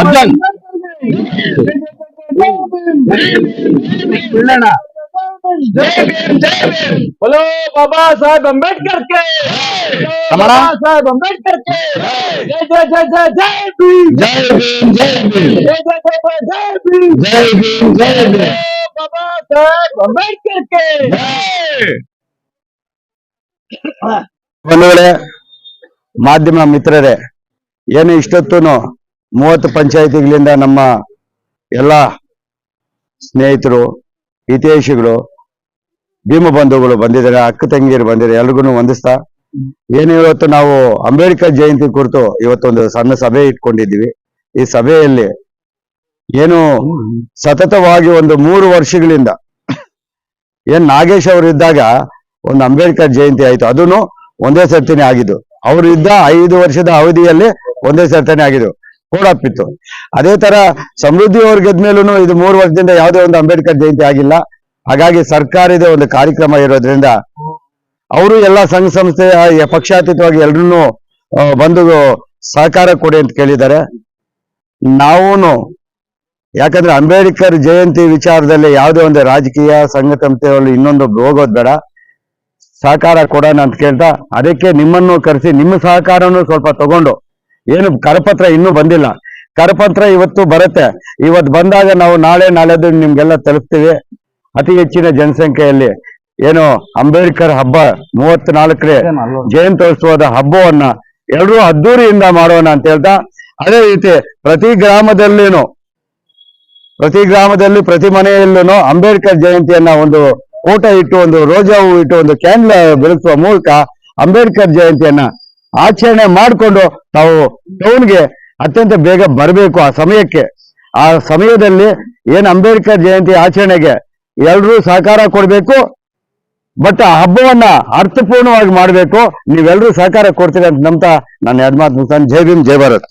ಅರ್ಜುನ್ बोलो बाबा साहेब अम्बेडकर के हमारा? बाबा साहेब अम्बेडकर के जय जय जय जय जय भीम ಜೈ ಭೀಮ್ ಜೈ ಭೀಮ್ जय जय जय जय जय भीम ಜೈ ಭೀಮ್ ಜೈ ಭೀಮ್ बोलो बाबा साहेब अम्बेडकर के ಬಂಧುಗಳೇ ಮಾಧ್ಯಮ ಮಿತ್ರರೇ ಏನು ಇಷ್ಟೊತ್ತು ಮೂವತ್ತು ಪಂಚಾಯತಿಗಳಿಂದ ನಮ್ಮ ಎಲ್ಲ ಸ್ನೇಹಿತರು, ಹಿತೈಷಿಗಳು, ಭೀಮ ಬಂಧುಗಳು ಬಂದಿದ್ದಾರೆ, ಅಕ್ಕ ತಂಗಿಯರು ಬಂದಿದ್ದಾರೆ ಎಲ್ರಿಗೂ ವಂದಿಸ್ತಾ. ಏನು ಇವತ್ತು ನಾವು ಅಂಬೇಡ್ಕರ್ ಜಯಂತಿ ಕುರಿತು ಇವತ್ತೊಂದು ಸಣ್ಣ ಸಭೆ ಇಟ್ಕೊಂಡಿದ್ದೀವಿ. ಈ ಸಭೆಯಲ್ಲಿ ಏನು ಸತತವಾಗಿ ಒಂದು ಮೂರು ವರ್ಷಗಳಿಂದ ಏನ್ ನಾಗೇಶ್ ಅವರು ಇದ್ದಾಗ ಒಂದು ಅಂಬೇಡ್ಕರ್ ಜಯಂತಿ ಆಯ್ತು. ಅದನ್ನು ಒಂದೇ ಸರ್ತಿನೇ ಆಗಿದ್ದು. ಅವರು ಇದ್ದ ಐದು ವರ್ಷದ ಅವಧಿಯಲ್ಲಿ ಒಂದೇ ಸರ್ತಿನೇ ಆಗಿದ್ದು. ಕೂಡಪ್ಪಿತ್ತು ಅದೇ ತರ ಸಮೃದ್ಧಿ ಅವ್ರು ಗೆದ್ಮೇಲೂ ಇದು ಮೂರು ವರ್ಷದಿಂದ ಯಾವುದೇ ಒಂದು ಅಂಬೇಡ್ಕರ್ ಜಯಂತಿ ಆಗಿಲ್ಲ. ಹಾಗಾಗಿ ಸರ್ಕಾರದ ಒಂದು ಕಾರ್ಯಕ್ರಮ ಇರೋದ್ರಿಂದ ಅವರು ಎಲ್ಲ ಸಂಘ ಸಂಸ್ಥೆಯ ಪಕ್ಷಾತೀತವಾಗಿ ಎಲ್ರೂ ಬಂದು ಸಹಕಾರ ಕೊಡಿ ಅಂತ ಕೇಳಿದ್ದಾರೆ. ನಾವು ಯಾಕಂದ್ರೆ ಅಂಬೇಡ್ಕರ್ ಜಯಂತಿ ವಿಚಾರದಲ್ಲಿ ಯಾವುದೇ ಒಂದು ರಾಜಕೀಯ ಸಂಘ ಇನ್ನೊಂದು ಹೋಗೋದು ಬೇಡ. ಸಹಕಾರ ಕೊಡೋಣ ಅಂತ ಕೇಳ್ತಾ, ಅದಕ್ಕೆ ನಿಮ್ಮನ್ನು ಕರೆಸಿ ನಿಮ್ಮ ಸಹಕಾರನೂ ಸ್ವಲ್ಪ ತಗೊಂಡು ಏನು ಕರಪತ್ರ ಇನ್ನೂ ಬಂದಿಲ್ಲ. ಕರಪತ್ರ ಇವತ್ತು ಬರುತ್ತೆ. ಇವತ್ತು ಬಂದಾಗ ನಾವು ನಾಳೆ ನಾಳೆದು ನಿಮ್ಗೆಲ್ಲ ತಲುಪ್ತೀವಿ. ಅತಿ ಹೆಚ್ಚಿನ ಜನಸಂಖ್ಯೆಯಲ್ಲಿ ಏನು ಅಂಬೇಡ್ಕರ್ ಹಬ್ಬ ಮೂವತ್ನಾಲ್ಕರೇ ಜಯಂತೋತ್ಸವದ ಹಬ್ಬವನ್ನ ಎಲ್ಲರೂ ಅದ್ದೂರಿಯಿಂದ ಮಾಡೋಣ ಅಂತ ಹೇಳ್ತಾ ಅದೇ ರೀತಿ ಪ್ರತಿ ಗ್ರಾಮದಲ್ಲಿನೂ ಪ್ರತಿ ಗ್ರಾಮದಲ್ಲಿ ಪ್ರತಿ ಮನೆಯಲ್ಲೂ ಅಂಬೇಡ್ಕರ್ ಜಯಂತಿಯನ್ನ ಒಂದು ಊಟ ಇಟ್ಟು ಒಂದು ರೋಜಾ ಹೂ ಇಟ್ಟು ಒಂದು ಕ್ಯಾಂಡ್ಲ್ ಬೆಳಸುವ ಮೂಲಕ ಅಂಬೇಡ್ಕರ್ ಜಯಂತಿಯನ್ನ ಆಚರಣೆ ಮಾಡಿಕೊಂಡು ತಾವು ಟೌನ್ಗೆ ಅತ್ಯಂತ ಬೇಗ ಬರಬೇಕು ಆ ಸಮಯಕ್ಕೆ. ಆ ಸಮಯದಲ್ಲಿ ಏನ್ ಅಂಬೇಡ್ಕರ್ ಜಯಂತಿ ಆಚರಣೆಗೆ ಎಲ್ರೂ ಸಹಕಾರ ಕೊಡಬೇಕು, ಬಟ್ ಆ ಹಬ್ಬವನ್ನ ಅರ್ಥಪೂರ್ಣವಾಗಿ ಮಾಡಬೇಕು ನೀವೆಲ್ಲರೂ ಸಹಕಾರ ಕೊಡ್ತೀರಿ ಅಂತ ನಂಬ್ತಾ ನಾನು ಮುಗಿಸ್ತಾನೆ ಜೈ ಭೀಮ್, ಜೈ ಭಾರತ್.